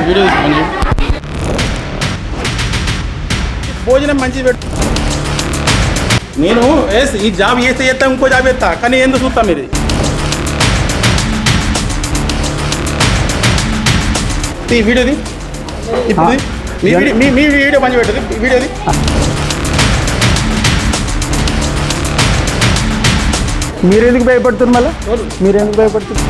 Video తీసి మంచి భోజనం మంచిది పెట్టు. నేను ఎస్ ఈ జాబ్ చేస్తే చేస్తా ఇంకో జాబ్ చేస్తా కానీ ఎందుకు చూస్తాం ఇది. ఈ వీడియోది ఇప్పుడు మీ వీడియో మీ మీ వీడియో మంచి పెట్టదు ఈ వీడియోది మీరు ఎందుకు భయపడుతున్నారు మళ్ళీ? మీరు ఎందుకు భయపడుతున్నారు?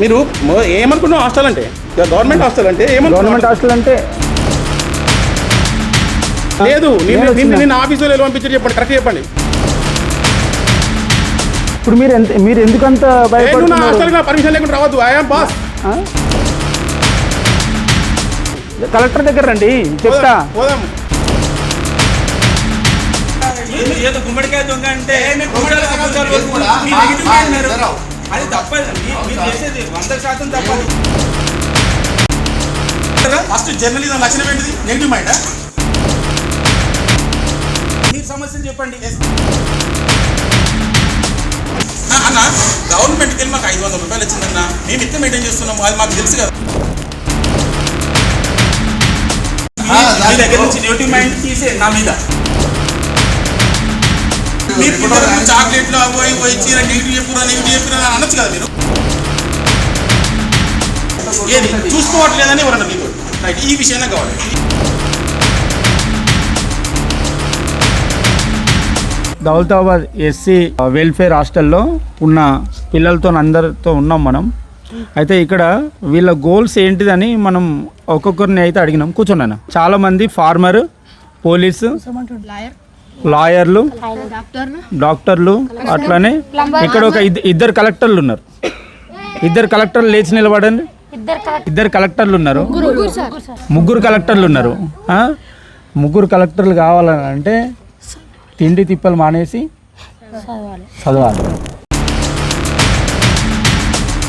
మీరు మొ- ఏమనుకున్నావు హాస్టల్ అంటే? గవర్నమెంట్ హాస్టల్ అంటే గవర్నమెంట్ ఏమనుకున్నావు హాస్టల్ అంటే లేదు నేను నిన్ను ఆఫీసులో ఎలా పంపించారు చెప్పండి కరెక్ట్ చెప్పండి. ఇప్పుడు మీరు ఎంత మీరు ఎందుకంత భయపడుతున్నారు? హాస్టల్గా పర్మిషన్ లేకుండా రావద్దు ఐఎమ్ బాస్? కలెక్టర్ దగ్గర రండి చెప్తా. పోదాం ఏదో గుమ్మడికాయ దొంగ అంటే. అది తప్పదు. మీరు చేసేది వంద శాతం తప్పదు. ఫస్ట్ జర్నలిజం లక్షణం ఏంటిది? నెగిటివ్ మైండ్ మీరు సమస్యలు చెప్పండి. అన్న గవర్నమెంట్కి వెళ్ళి మాకు ఐదు వందల రూపాయలు వచ్చిందన్న మేము ఇంత మెయింటైన్ చేస్తున్నాము. అది మాకు తెలుసు కదా. మీ- దగ్గర నుంచి నెగిటివ్ మైండ్ తీసే నా మీద. మీరు చాక్లెట్లు అవి ఇవి ఇచ్చి నెగిటివ్ చెప్పురా నెగిటివ్ చెప్పురా అని అనొచ్చు కదా మీరు? ఏది? చూసుకోవట్లేదని ఎవరన్నా మీకు? రైట్ ఈ విషయాన్ని కావాలి దౌలతాబాద్ ఎస్సీ వెల్ఫేర్ హాస్టల్లో ఉన్న పిల్లలతో అందరితో ఉన్నాం మనం. అయితే ఇక్కడ వీళ్ళ గోల్స్ ఏంటిదని మనం ఒక్కొక్కరిని అయితే అడిగినాం. కూర్చున్నాను చాలా మంది ఫార్మర్ పోలీసు లాయర్లు డాక్టర్లు. అట్లానే ఇక్కడ ఒక ఇద్ద- ఇద్దరు కలెక్టర్లు ఉన్నారు. ఇద్దరు కలెక్టర్లు లేచి నిలబడండి. ఇద్దరు కలెక్టర్లు ఉన్నారు. ముగ్గురు. కలెక్టర్లు ఉన్నారు? ముగ్గురు కలెక్టర్లు కావాలని అంటే తిండి తిప్పలు మానేసి చదవాలి.